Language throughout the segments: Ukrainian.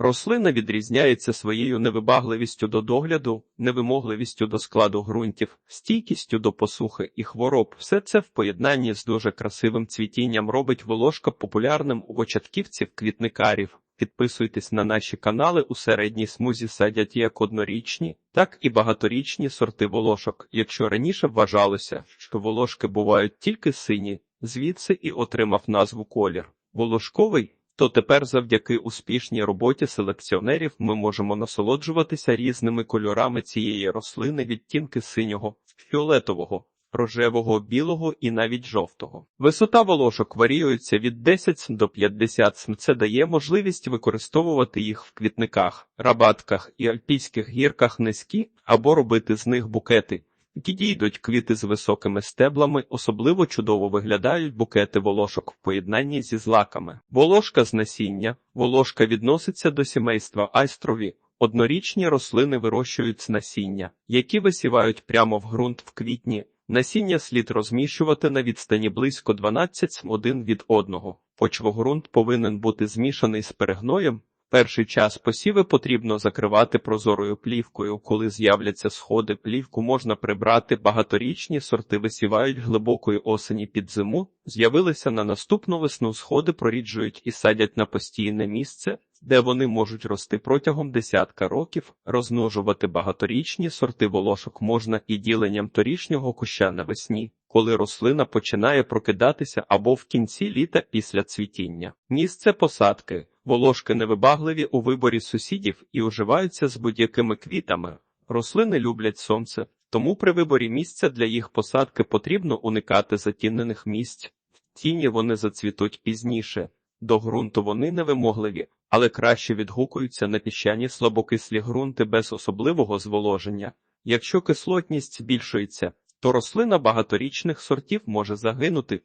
Рослина відрізняється своєю невибагливістю до догляду, невимогливістю до складу ґрунтів, стійкістю до посухи і хвороб. Все це в поєднанні з дуже красивим цвітінням робить волошка популярним у початківців квітникарів. Підписуйтесь на наші канали у середній смузі садять як однорічні, так і багаторічні сорти волошок. Якщо раніше вважалося, що волошки бувають тільки сині, звідси і отримав назву колір волошковий, то тепер завдяки успішній роботі селекціонерів ми можемо насолоджуватися різними кольорами цієї рослини відтінки синього, фіолетового, рожевого, білого і навіть жовтого. Висота волошок варіюється від 10 до 50 см. Це дає можливість використовувати їх в квітниках, рабатках і альпійських гірках низькі або робити з них букети. Дійдуть квіти з високими стеблами, особливо чудово виглядають букети волошок в поєднанні зі злаками. Волошка з насіння. Волошка відноситься до сімейства айстрові. Однорічні рослини вирощують з насіння, які висівають прямо в ґрунт в квітні. Насіння слід розміщувати на відстані близько 12 см один від одного. Почвогрунт повинен бути змішаний з перегноєм. Перший час посіви потрібно закривати прозорою плівкою. Коли з'являться сходи, плівку можна прибрати. Багаторічні сорти висівають глибокої осені під зиму. З'явилися на наступну весну сходи проріджують і садять на постійне місце, де вони можуть рости протягом десятка років. Розмножувати багаторічні сорти волошок можна і діленням торішнього куща навесні, коли рослина починає прокидатися або в кінці літа після цвітіння. Місце посадки. Волошки невибагливі у виборі сусідів і уживаються з будь-якими квітами. Рослини люблять сонце, тому при виборі місця для їх посадки потрібно уникати затінених місць. В тіні вони зацвітуть пізніше. До ґрунту вони невимогливі, але краще відгукуються на піщані слабокислі ґрунти без особливого зволоження. Якщо кислотність збільшується, то рослина багаторічних сортів може загинути.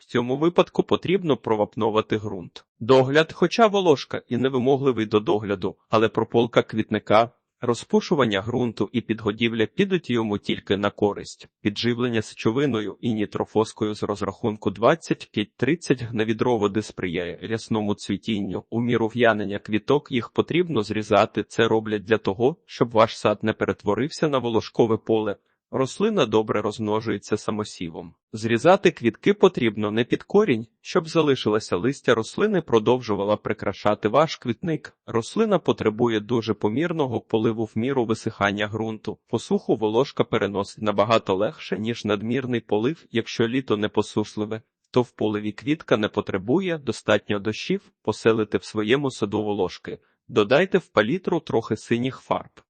В цьому випадку потрібно провапнувати ґрунт. Догляд, хоча волошка і невимогливий до догляду, але прополка квітника, розпушування ґрунту і підгодівля підуть йому тільки на користь. Підживлення сечовиною і нітрофоскою з розрахунку 25-30 гневідро води сприяє рясному цвітінню. У міру в'янення квіток їх потрібно зрізати. Це роблять для того, щоб ваш сад не перетворився на волошкове поле. Рослина добре розмножується самосівом. Зрізати квітки потрібно не під корінь, щоб залишилося листя рослини продовжувала прикрашати ваш квітник. Рослина потребує дуже помірного поливу в міру висихання ґрунту. Посуху волошка переносить набагато легше, ніж надмірний полив, якщо літо не посушливе. То в поливі квітка не потребує достатньо дощів поселити в своєму саду волошки. Додайте в палітру трохи синіх фарб.